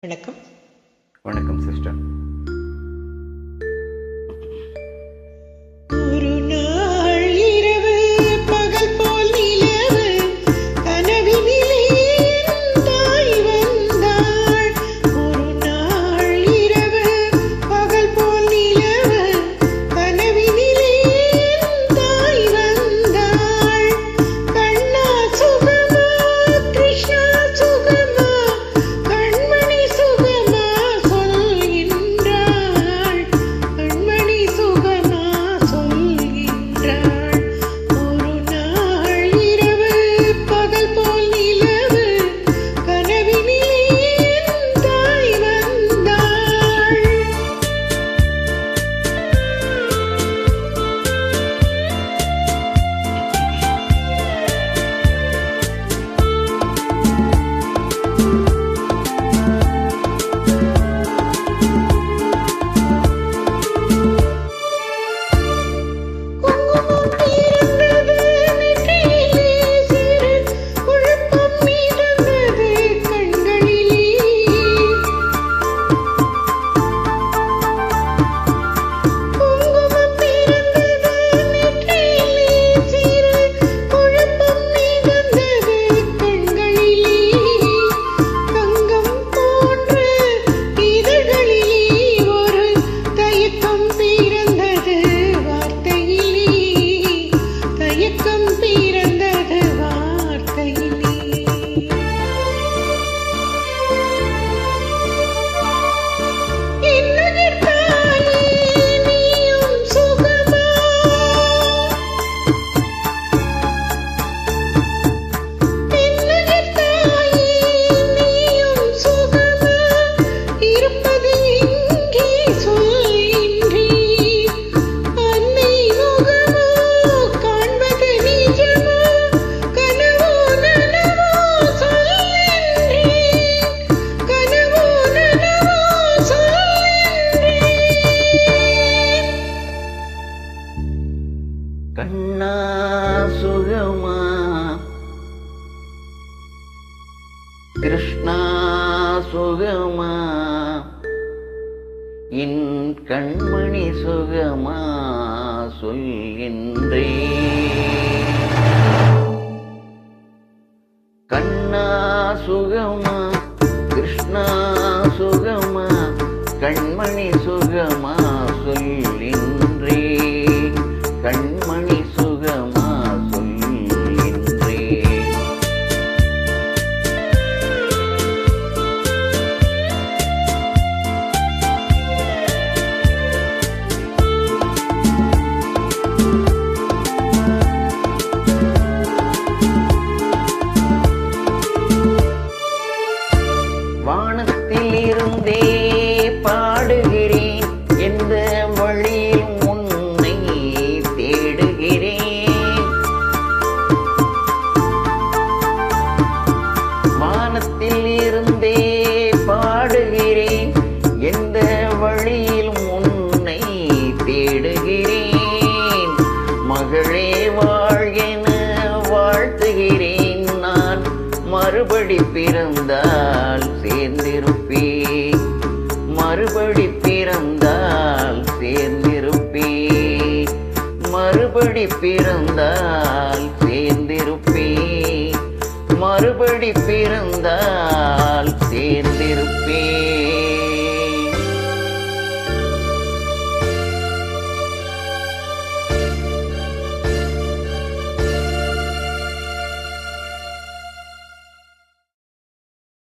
வணக்கம். வணக்கம் சிஸ்டர். கண்ணா சுகமா. கிருஷ்ணா சுகமா. என் கண்மணி சுகமா சொல்கின்றே மகளே வாழ்கின வாழ்த்துகிறேன் நான். மறுபடி பிறந்தால் சேர்ந்திருப்பே மறுபடி பிறந்தால் சேர்ந்திருப்பே மறுபடி பிறந்தால் சேர்ந்திருப்பே மறுபடி பிறந்தால் சேர்ந்திருப்பே